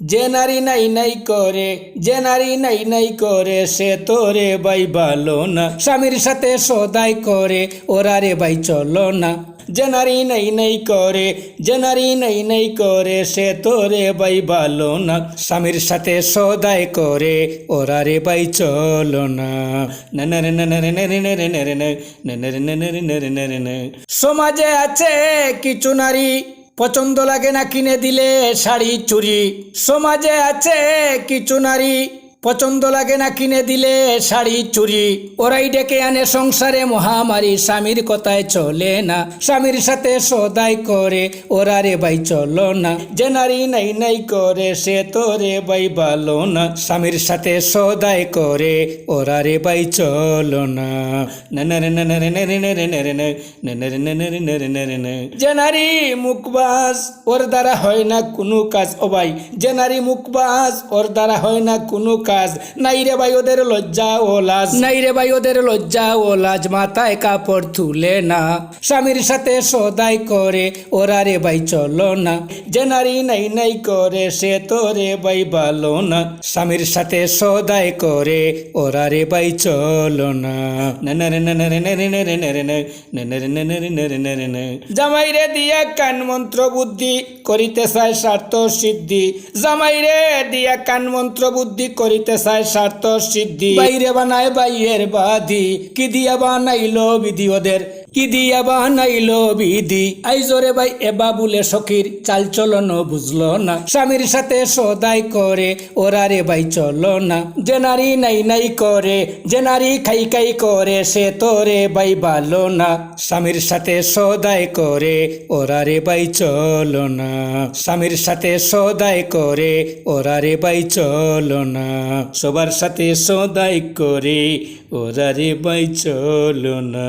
যে নারী নাই নাই করে যে নারী নাই নাই করে সে তোরে বাই ভালো না স্বামীর সাথে সদাই করে ওরা রে বাই চলো না যে নারী নাই নাই করে যে নারী নাই নাই করে সে তোরে বাই ভালো না স্বামীর সাথে সদাই করে ওরা রে বাই চলো না। সমাজে আছে কিছু নারী পছন্দ লাগে না কিনে দিলে শাড়ি চুরি। সমাজে আছে কিছু নারী। পছন্দ লাগে না কিনে দিলে শাড়ি চুরি ওরাই ডেকে আনে সংসারে মহামারী স্বামীর কথায় চলে না স্বামীর সাথে সদাই করে ওরা রে ভাই চলো না যে নারী নাই নাই করে সে তো রে ভাই ভালো না স্বামীর সাথে সদাই করে ওরা রে ভাই চলো না যে নারী মুখবাস ওর দ্বারা হয় না কোনো কাজ ও ভাই যে নারী মুখবাস ওর দ্বারা হয় না কোনো কাজ নাই রে ভাই ওদের লজ্জা ও লাজ নাই রে ভাই ওদের লজ্জা ও লাজ মাথায় কাপড় তুলে না স্বামীর সাথে সদাই করে ওরা রে ভাই চলো না যে নারী নাই নাই করে সে তো রে ভাই ভালো না স্বামীর সাথে সদাই করে ওরা রে ভাই চলো না জামাই রে দিয়া কান মন্ত্র বুদ্ধি করিতে চায় স্বার্থ সিদ্ধি জামাই রে দিয়া কান মন্ত্র বুদ্ধি করিতে চায় স্বার্থ সিদ্ধি। বাইরে বানায় বাইয়ের বাদি কি দিয়া বানাইলো বিধি ওদের? কি দিয়া বানাইলো বিধি? আইজরে ভাই এবা বলে সখীর চাল চলন বুঝলো না। স্বামীর সাথে সদাই করে, ওরা রে ভাই চলো না। যে নারী নাই নাই করে, যে নারী খাই খাই করে, সে তোরে ভাই ভালো না। স্বামীর সাথে সদাই করে, ওরা রে ভাই চলো না। স্বামীর সাথে সদাই করে, ওরা রে ভাই চলো না। সবার সাথে সদাই করে, ওরা রে ভাই চলো না।